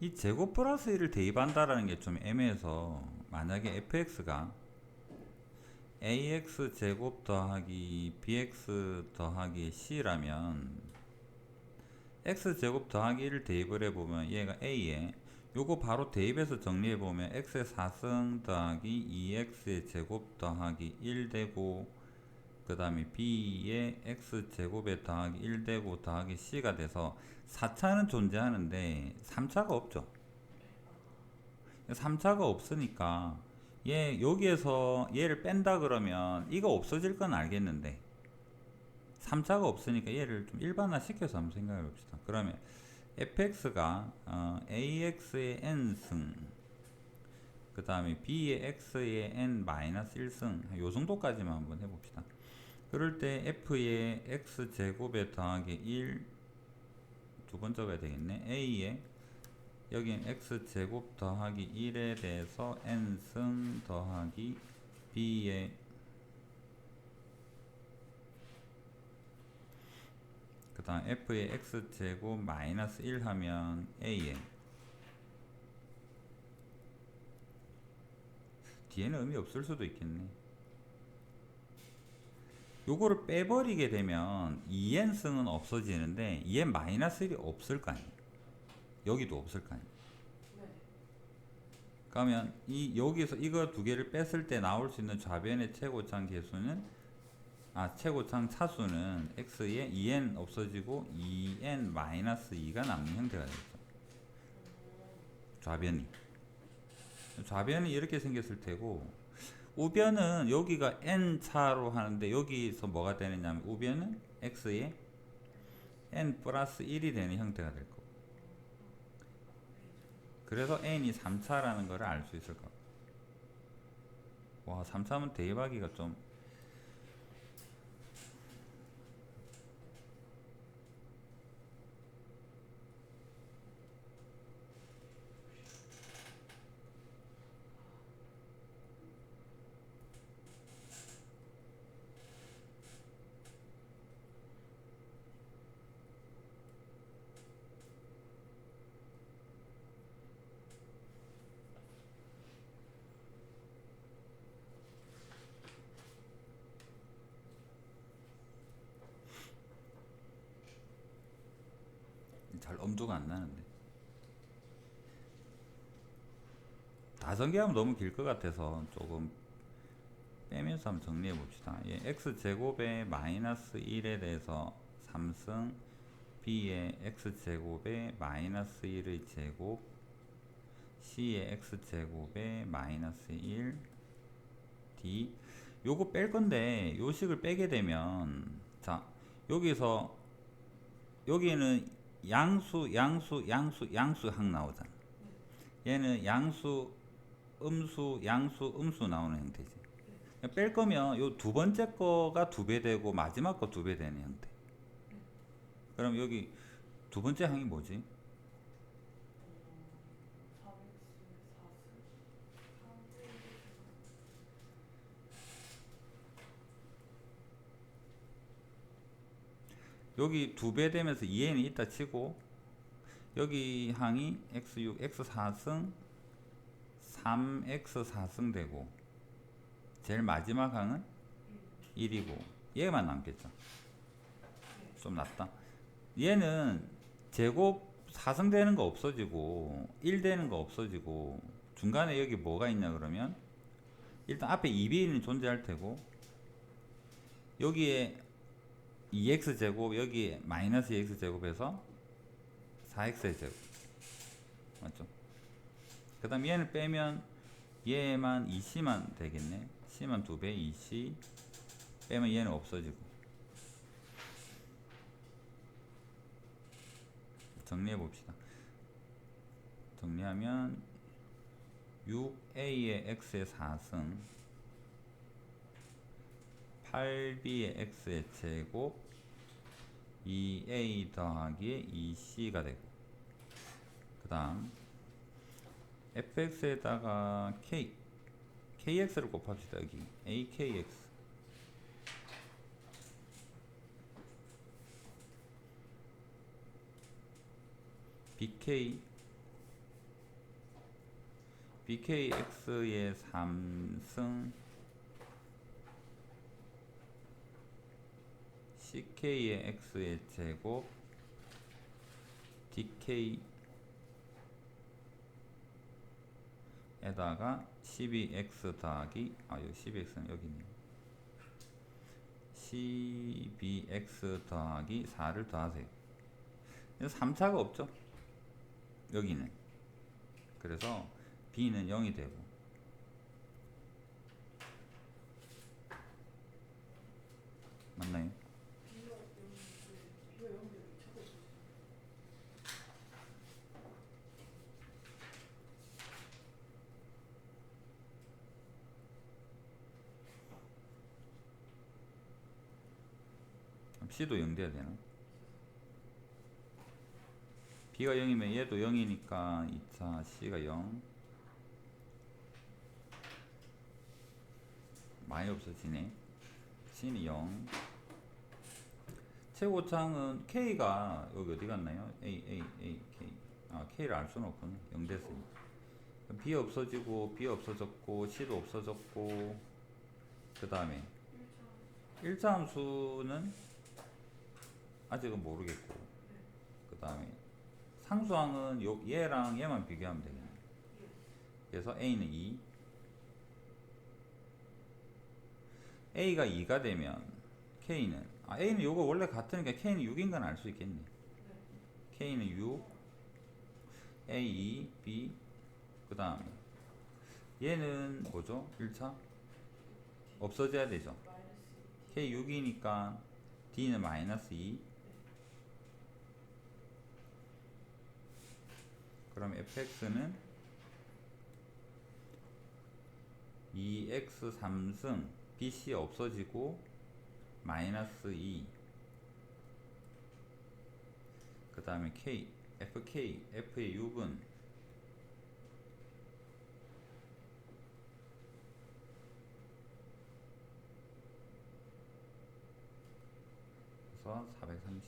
이 제곱 플러스 1을 대입한다라는 게 좀 애매해서 만약에 fx가 ax 제곱 더하기 bx 더하기 c라면 x 제곱 더하기 1을 대입을 해보면 얘가 a에 요거 바로 대입해서 정리해보면 x의 4승 더하기 2x의 제곱 더하기 1 되고 그 다음에 b의 x 제곱에 더하기 1 되고 더하기 c가 돼서 4차는 존재하는데 3차가 없죠. 3차가 없으니까 얘 여기에서 얘를 뺀다 그러면 이거 없어질 건 알겠는데 3차가 없으니까 얘를 좀 일반화 시켜서 한번 생각해 봅시다. 그러면 fx가 어, ax의 n승 그 다음에 b의 x의 n 마이너스 1승 요 정도까지만 한번 해봅시다 그럴 때 f의 x 제곱에 더하기 1 두 번째가 되겠네. A의 여긴 x 제곱 더하기 1에 대해서 n승 더하기 b의 그 다음 f의 x 제곱 마이너스 1 하면 a의 뒤에는 의미 없을 수도 있겠네 요거를 빼버리게 되면 2n승은 없어지는데 2n 마이너스 1이 없을 거 아니에요 여기도 없을 거 아니에요 네. 그러면 이 여기서 이거 두 개를 뺐을 때 나올 수 있는 좌변의 최고창 개수는 아 최고창 차수는 x에 2n 없어지고 2n 마이너스 2가 남는 형태가 되겠죠. 좌변이 좌변이 이렇게 생겼을 테고 우변은 여기가 n 차로 하는데 여기서 뭐가 되느냐면 우변은 x에 n 플러스 1이 되는 형태가 될 거고 그래서 n이 3차라는 걸 알 수 있을 것 같아요. 와, 3차면 대입하기가 좀 엄두가 안 나는데. 다전개하면 너무 길 것 같아서 조금 빼면서 한번 정리해 봅시다. 예, x 제곱에 마이너스 1에 대해서 3승 b의 x 제곱에 마이너스 1의 제곱 c의 x 제곱에 마이너스 1 d 요거 뺄 건데 요 식을 빼게 되면 자 여기서 여기는 양수 양수 양수 양수항 나오잖아. 얘는 양수 음수 양수 음수 나오는 형태지. 뺄 거면 요 두 번째 거가 두 배 되고 마지막 거 두 배 되는 형태. 그럼 여기 두 번째 항이 뭐지? 여기 두 배 되면서 2n이 있다 치고 여기 항이 x6 x4승 3x4승 되고 제일 마지막 항은 1이고 얘만 남겠죠. 좀 낫다. 얘는 제곱 4승 되는 거 없어지고 1 되는 거 없어지고 중간에 여기 뭐가 있냐 그러면 일단 앞에 2b는 존재할 테고 여기에 2x 제곱 여기 마이너스 2x 제곱에서 4x의 제곱. 맞죠? 그 다음 얘를 빼면 얘만 2c만 되겠네. c만 2배 2c 빼면 얘는 없어지고. 정리해 봅시다. 정리하면 6a의 x의 4승 8b의 x의 제곱 2a 더하기 2c가 되고 그 다음 fx에다가 k kx를 곱합시다 여기. Akx bk bkx의 3승 ck의 x의 제곱 dk 에다가 12x 더하기 아 여기 12x는 여기 있네. 12x 더하기 4를 더하세요. 3차가 없죠? 여기는 그래서 b는 0이 되고 맞나요? 그럼 C도 0 돼야 되나? B가 0이면 얘도 0이니까 2차 C가 0 많이 없어지네. C는 0 최고창은 K가 여기 어디 갔나요? A, A, A, K. 아 K를 알 수는 없구나. 0 됐으니까. 그럼 B 없어지고 B 없어졌고 C도 없어졌고 그 다음에. 1차 함수는 아직은 모르겠고. 그 다음에 상수항은 요, 얘랑 얘만 비교하면 되겠네. 그래서 A는 2 A가 2가 되면 K는 아 A는 요거 원래 같으니까 K는 6인 건 알 수 있겠네. K는 6 A 2 B 그 다음에 얘는 뭐죠? 1차? 없어져야 되죠. K 6이니까 D는 마이너스 2 그럼 fx는 2x 3승 bc 없어지고 마이너스 2 그 다음에 k fk f의 6은 그래서 430